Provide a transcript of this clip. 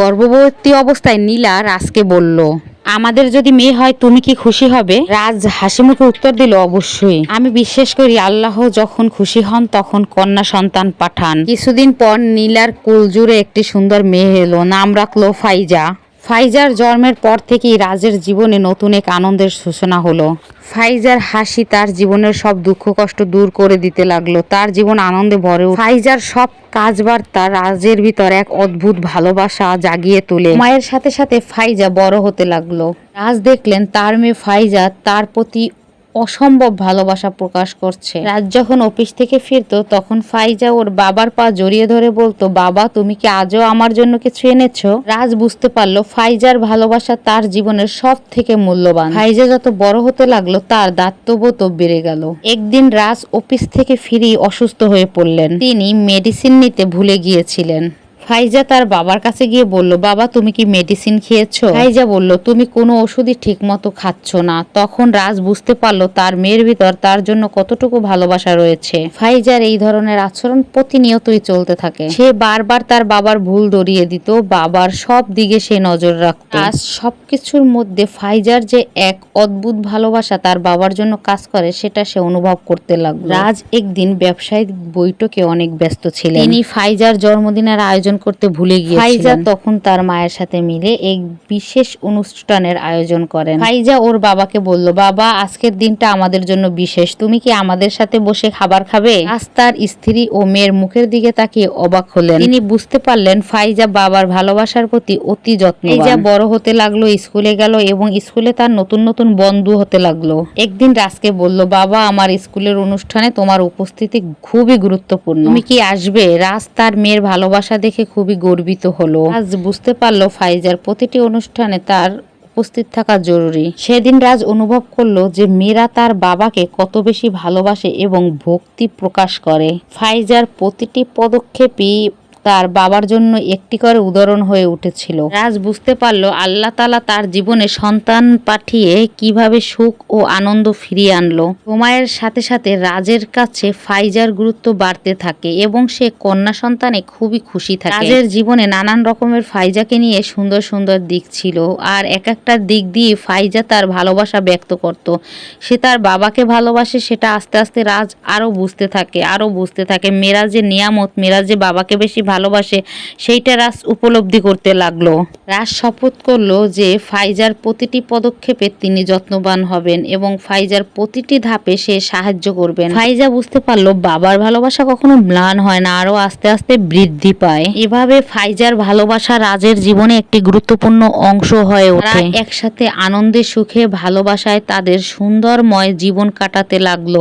গর্ভবতী অবস্থায় নীলা রাজকে বলল, আমাদের যদি মেয়ে হয়, তুমি কি খুশি হবে? রাজ হাসি মুখে উত্তর দিল, অবশ্যই। আমি বিশ্বাস করি, আল্লাহ যখন খুশি হন, তখন কন্যা সন্তান পাঠান। কিছুদিন পর নীলার কুল জুড়ে একটি সুন্দর মেয়ে এলো, নাম রাখল ফাইজা। ফাইজার জন্মের পর থেকেই রাজের জীবনে নতুন এক আনন্দের সূচনা হলো। ফাইজার হাসি তার জীবনের সব দুঃখ কষ্ট দূর করে দিতে লাগল। তার জীবন আনন্দে ভরে ফাইজার সব কাজ বার্তা রাজের ভিতর এক অদ্ভুত ভালোবাসা জাগিয়ে তোলে। মায়ের সাথে সাথে ফাইজা বড় হতে লাগল। রাজ দেখলেন তার মেয়ে ফাইজা তার প্রতি অসম্ভব ভালোবাসা প্রকাশ করছে। রাজ যখন অফিস থেকে ফিরতো, তখন ফাইজা ওর বাবার পা জড়িয়ে ধরে বলতো, বাবা, তুমি কি আজও আমার জন্য কিছু এনেছো? রাজ বুঝতে পারল, ফাইজার ভালোবাসা তার জীবনের সব থেকে মূল্যবান। ফাইজা যত বড় হতে লাগল, তার দায়িত্ববোধও বেড়ে গেল। একদিন রাজ অফিস থেকে ফিরে অসুস্থ হয়ে পড়লেন। তিনি মেডিসিন নিতে ভুলে গিয়েছিলেন। ফাইজা তার বাবার কাছে গিয়ে বলল, বাবা, তুমি কি মেডিসিন খেয়েছো? ফাইজা বলল, তুমি কোনো ওষুধই ঠিক মতো খাচ্ছ না। তখন রাজ বুঝতে পারল তার মেয়ের ভিতর তার জন্য কতটুকু ভালোবাসা রয়েছে। ফাইজার এই ধরনের আচরণ প্রতিনিয়তই চলতে থাকে। সে বারবার তার বাবার ভুল ধরিয়ে দিত, বাবার সব দিকে সে নজর রাখত। আজ সবকিছুর মধ্যে ফাইজার যে এক অদ্ভুত ভালোবাসা তার বাবার জন্য কাজ করে, সেটা সে অনুভব করতে লাগল। রাজ একদিন ব্যবসায়িক বৈঠকে অনেক ব্যস্ত ছিলেন। তিনি ফাইজার জন্মদিনের আয়োজন করতে ভুলে গিয়েছিলেন। ফাইজা তখন তার মায়ের সাথে মিলে এক বিশেষ অনুষ্ঠানের আয়োজন করেন। ফাইজা ওর বাবাকে বলল বাবা আজকের দিনটা আমাদের জন্য বিশেষ। তুমি কি আমাদের সাথে বসে খাবার খাবে? আজ তার স্ত্রী ও মেয়ের মুখের দিকে তাকিয়ে অবাক হলেন। তিনি বুঝতে পারলেন ফাইজা বাবার ভালোবাসার প্রতি অতি যত্ন ফাইজা বড় হতে লাগল স্কুলে গেল এবং স্কুলে তার নতুন নতুন বন্ধু হতে লাগল। একদিন রাজকে বলল বাবা আমার স্কুলের অনুষ্ঠানে তোমার উপস্থিতি খুবই গুরুত্বপূর্ণ। তুমি কি আসবে? রাজ তার মেয়ের ভালোবাসা দেখে খুবই গর্বিত হলো। আজ বুঝতে পারল ফাইজার প্রতিটি অনুষ্ঠানে তার উপস্থিত থাকা জরুরি। সেদিন রাজ অনুভব করল যে মেয়েরা তার বাবাকে কত বেশি ভালোবাসে এবং ভক্তি প্রকাশ করে। ফাইজার প্রতিটি পদক্ষেপই তার বাবার জন্য একটি করে উদাহরণ হয়ে উঠেছিল। রাজ বুঝতে পারল আল্লাহ তালা তার জীবনে সন্তান পাঠিয়ে কীভাবে সুখ ও আনন্দ ফিরিয়ে আনলো। সময়ের সাথে সাথে রাজের কাছে ফাইজার গুরুত্ব বাড়তে থাকে এবং সে কন্যা সন্তানে খুবই খুশি থাকে। রাজের জীবনে নানান রকমের ফাইজাকে নিয়ে সুন্দর সুন্দর দিক ছিল আর এক একটা দিক দিয়ে ফাইজা তার ভালোবাসা ব্যক্ত করত। সে তার বাবাকে ভালোবাসে সেটা আস্তে আস্তে রাজ আরও বুঝতে থাকে আরও বুঝতে থাকে। মেয়েরা যে নিয়ামত মেয়েরা যে বাবাকে বেশি ভালোবাসে, সেইটা রাজ উপলব্ধি করতে লাগল। রাজ শপথ করল যে ফাইজার প্রতিটি পদক্ষেপে তিনি যত্নবান হবেন এবং ফাইজার প্রতিটি ধাপে সে সাহায্য করবেন। ফাইজা বুঝতে পারল বাবার ভালোবাসা কখনো ম্লান হয় না আরও আস্তে আস্তে বৃদ্ধি পায়। এভাবে ফাইজার ভালোবাসা রাজের জীবনে একটি গুরুত্বপূর্ণ অংশ হয়ে ওঠে। একসাথে আনন্দে সুখে ভালোবাসায় তাদের সুন্দরময় জীবন কাটাতে লাগল।